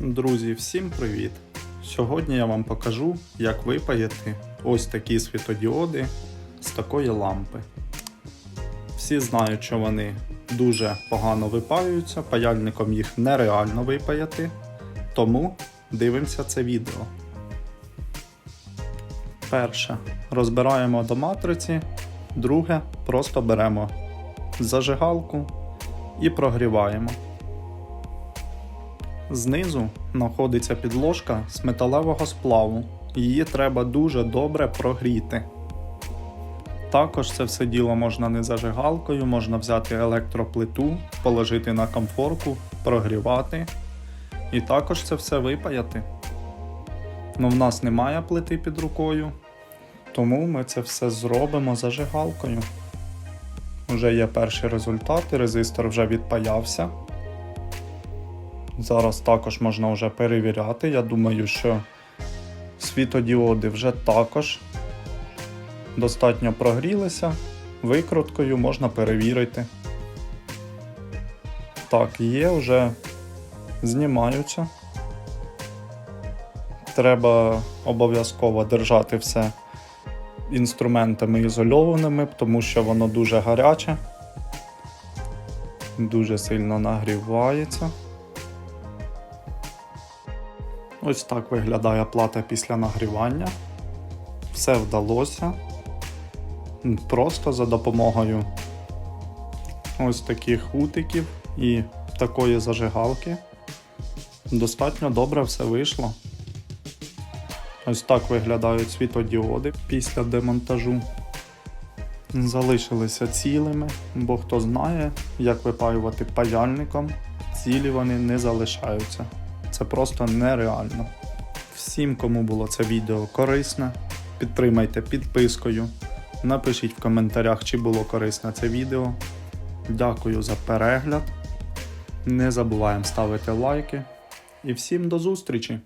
Друзі, всім привіт! Сьогодні я вам покажу, як випаяти ось такі світодіоди з такої лампи. Всі знають, що вони дуже погано випаюються, паяльником їх нереально випаяти, тому дивимося це відео. Перше розбираємо до матриці, друге просто беремо зажигалку і прогріваємо. Знизу знаходиться підложка з металевого сплаву. Її треба дуже добре прогріти. Також це все діло можна не зажигалкою, можна взяти електроплиту, положити на комфорку, прогрівати. І також це все випаяти. Ну, в нас немає плити під рукою, тому ми це все зробимо зажигалкою. Вже є перші результати, резистор вже відпаявся. Зараз також можна вже перевіряти. Я думаю, що світодіоди вже також достатньо прогрілися. Викруткою можна перевірити. Так, є, вже знімаються. Треба обов'язково держати все інструментами ізольованими, тому що воно дуже гаряче, дуже сильно нагрівається. Ось так виглядає плата після нагрівання. Все вдалося. Просто за допомогою ось таких утиків і такої зажигалки. Достатньо добре все вийшло. Ось так виглядають світодіоди після демонтажу. Залишилися цілими, бо хто знає, як випаювати паяльником, цілі вони не залишаються. Це просто нереально. Всім, кому було це відео корисне, підтримайте підпискою. Напишіть в коментарях, чи було корисне це відео. Дякую за перегляд. Не забуваємо ставити лайки. І всім до зустрічі!